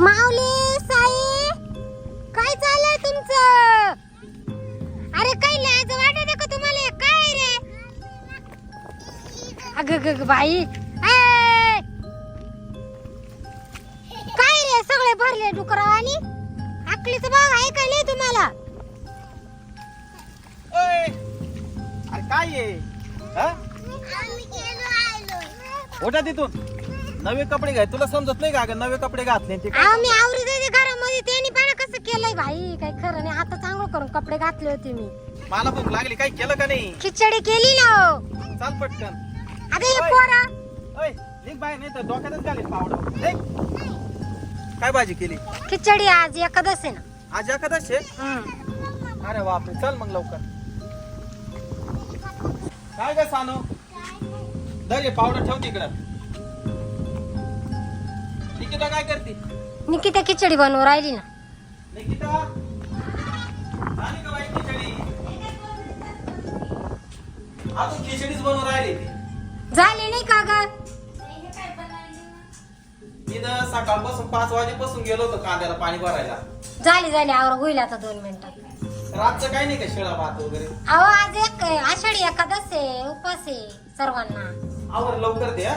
माऊली साई काय चाललंय तुमचं? अरे काय लाज वाटत का तुम्हाला? काय रे? अग ग ग बाई! काय रे सगळे भरले डुकरावानी? आकलीच भाग आहे का नाही तुम्हाला? ओय! अरे काय आहे? हा? उठा तिथून. नवे कपडे घाय तुला समजत नाही का नवे कपडे घातले ते काय अहो मी आवरी देते घरामध्ये त्यांनी पाना कसं केलंय भाई काय खरं नाही आता चांगलं करून कपडे घातले होते मी. मला भूक लागली काय केलं का नाही? खिचडी केली ना हो. चाल पटकन. अगं हे ओय. पोरा. ओय निघ बाय नाही तर डोक्यातच घालील पावडं. निघ. काय भाजी केली? खिचडी आज एकादश आहे ना. आज एखादाच आहे? हम्म. अरे बापरे चल मग लवकर. काय ग सानू? दर हे पावडर ठेव तिकडं. निकिता काय करते? निकिता खिचडी बनवून राहिली ना. निकिता? झाली का बाई खिचडी? अजून खिचडीच बनवून राहिली. ती झाली नाही का ग? मी तर सकाळपासून पाच वाजेपासून गेलो होतो कांद्याला पाणी भरायला. झाली झाली आवर होईल आता दोन मिनिटात रातचं काही नाही का शिळा भात वगैरे? अहो आज एक आषाढी एकादश आहे उपास आहे सर्वांना. आवर लवकर दे हा.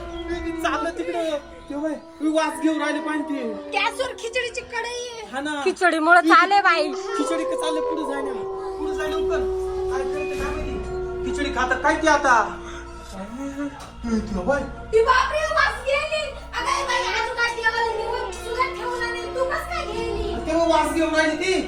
चाललं तिकडे. वास घेऊन राहिले पाणी गॅसवर खिचडीची कढई आहे. हा ना. खिचडी मुळे चाले बाई. खिचडी का चालले पुढे जाय ना. पुढे जाय लवकर. काय माहिती? खिचडी खात काय ते आता? बाय तेव्हा वास घेऊन राहिली ती.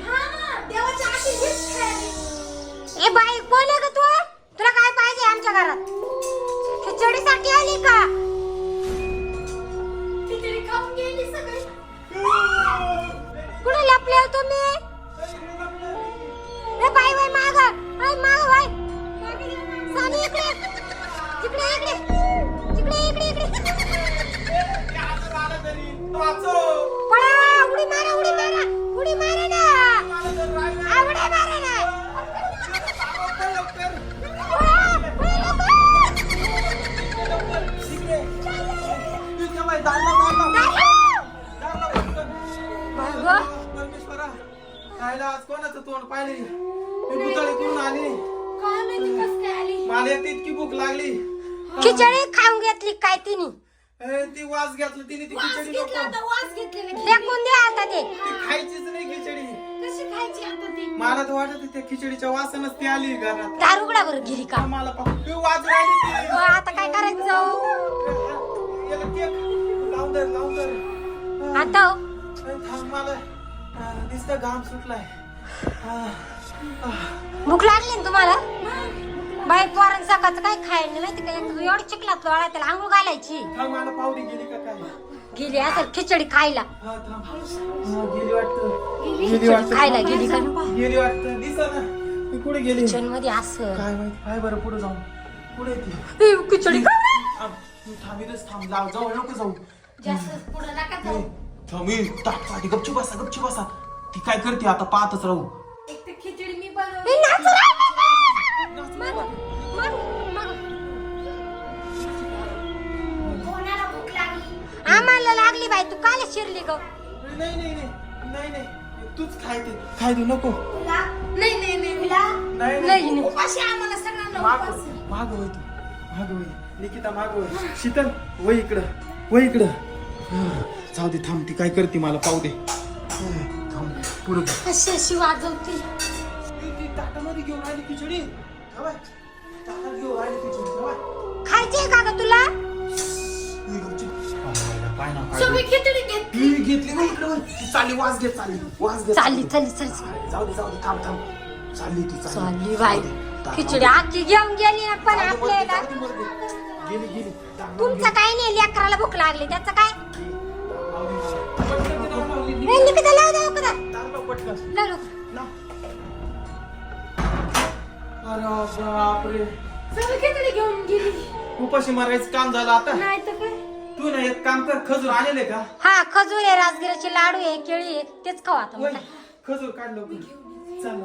पळा उडी मारा उडी मारा उडी मारा ना. आ, उडी मारा ना. पळा, पळा लवकर. बाई गं. परमेश्वरा खायला आज कोणाचं तोंड पाहिले मी करून आली? मला एक इतकी भूक लागली. खिचडी खाऊन घेतली. ती वास घेतलं तिने ती खिचडी नको. फेकून द्या आता ते. ती खायचीच नाही खिचडी. मला तर वाटत त्या खिचडीच्या वासनच ती आली घरात. दारुगडा बरं गेली का? मला पाहून ती वाज राहिली ती. आता काय करायचं? जाऊ याला केक लावून दर लावून दर आता? हो. थांब मला दिसतं घाम सुटलाय. भूक लागली ना तुम्हाला? बाई पोरांनी सकाळचं काय खायला नाही माहिती का? एक एवढं चिकला लोळा त्याला आंघोळ घालायची. थांब मला पावडी गेली का काय? गेली असेल खिचडी खायला. हा थांब. हा, गेली वाटतं. गेली खिचडी वाटतं. खायला गेली का? गेली वाटतं. दिसा ना. ती कुठे गेली? किचनमध्ये असं. काय माहिती? काय बरं पुढे जाऊन. पुढे ए, खिचडी खा. थांब तू थांबीतच थांब. लाव जाऊ नको जाऊ. ए, थांब. ए, ताट पाठी गपची बसा बसा. ती काय करते? आता पाहतच राहू. ए, नाचू आम्हाला लागली बाई तू काल शिरली ग. नाही नाही नाही नाही नाही तूच खाय ते. खाय तू नको. नाही नाही नाही नाही नाही. नाही नाही. माग माग वय तू माग वय निकिता माग वय शीतल वय इकडं वय इकडं. हा, जाऊ दे थांब ती काय करते मला पाहू दे. हा, थांब पुढे अशी अशी वाजवते. ती ताटामध्ये घेऊन आली खिचडी. बाय. ताटात घेऊन आली खिचडी बाय. खायची का ग तुला? घेतली ना इकडं वय. ती चालली वास घेत चालली वास घेत चालली चालली चालली जाऊ दे जाऊ दे थांब थांब चालली ती चालली बाई जाऊ दे. ताटामध्ये- खिचडी आखी घेऊन गेली ना पण जाऊ दे, आपल्याला जाऊ दे, जाऊ दे. गेली गेली ताटामध्ये तुमचं काय नाही लेकराला भूक लागली त्याचं काय गेली. जाऊ दे. पटकन ती दार लावली. ए, निकिता लाव दे उकदा. दार लाव, पटकन लाव लवकर. लाव. अरे बापरे सगळी खिचडी घेऊन गेली उपाशी मारायचं काम झालं आता नाही तर काय तू ना एक काम कर खजूर आणले का? हा खजूर आहे राजगिराचे लाडू आहे केळी आहे तेच खाऊ आता. खजूर काढ लवकर. चाल